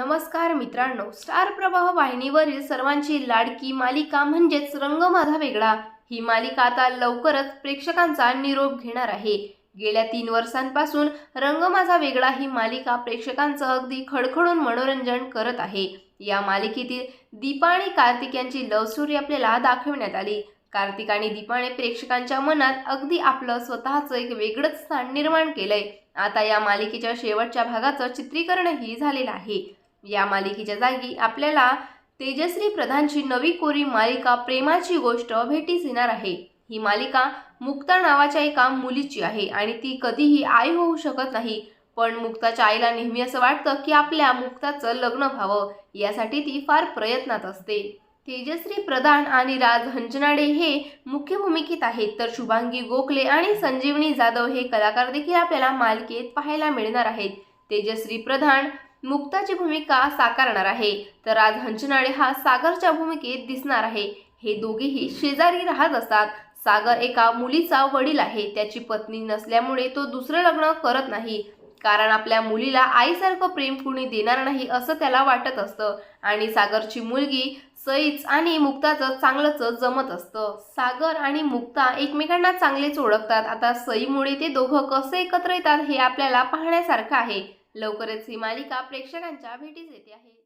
नमस्कार मित्रांनो स्टार प्रवाह वाहिनीवरील सर्वांची लाडकी मालिका म्हणजेच रंग माझा वेगळा. ही मालिका आता लवकरच प्रेक्षकांचा निरोप घेणार आहे. गेल्या तीन वर्षांपासून रंग माझा वेगळा ही मालिका प्रेक्षकांचं अगदी खडखडून मनोरंजन करत आहे. या मालिकेतील दीपा आणि कार्तिक यांची लव्ह स्टोरी आपल्याला दाखवण्यात आली. कार्तिक आणि दीपाने प्रेक्षकांच्या मनात अगदी आपलं स्वतःचं एक वेगळंच स्थान निर्माण केलंय. आता या मालिकेच्या शेवटच्या भागाचं चित्रीकरणही झालेलं आहे. या मालिकेच्या जागी आपल्याला तेजश्री प्रधानची नवी कोरी मालिका प्रेमाची गोष्ट भेटीस येणार आहे. ही मालिका मुक्ता नावाच्या एका मुलीची आहे आणि ती कधीही आई होऊ शकत नाही. पण मुक्ताच्या आईला नेहमी असं वाटतं की आपल्या मुक्ताचं लग्न व्हावं यासाठी ती फार प्रयत्नात असते. तेजश्री प्रधान आणि राज हंचनाडे हे मुख्य भूमिकेत आहेत. तर शुभांगी गोखले आणि संजीवनी जाधव हे कलाकार देखील आपल्याला मालिकेत पाहायला मिळणार आहेत. तेजश्री प्रधान मुक्ताची भूमिका साकारणार आहे. तर राज हंचनाळे हा सागरच्या भूमिकेत दिसणार आहे. हे दोघेही शेजारी राहत असतात. सागर एका मुलीचा वडील आहे. त्याची पत्नी नसल्यामुळे तो दुसरं लग्न करत नाही. कारण आपल्या मुलीला आईसारखं प्रेम कुणी देणार नाही असं त्याला वाटत असतं. आणि सागरची मुलगी सईच आणि मुक्ताचं चांगलंच जमत असतं. सागर आणि मुक्ता एकमेकांना चांगलेच ओळखतात. आता सईमुळे ते दोघं कसे एकत्र येतात हे आपल्याला पाहण्यासारखं आहे. लवकरच ही मालिका प्रेक्षकांच्या भेटीस येते आहे.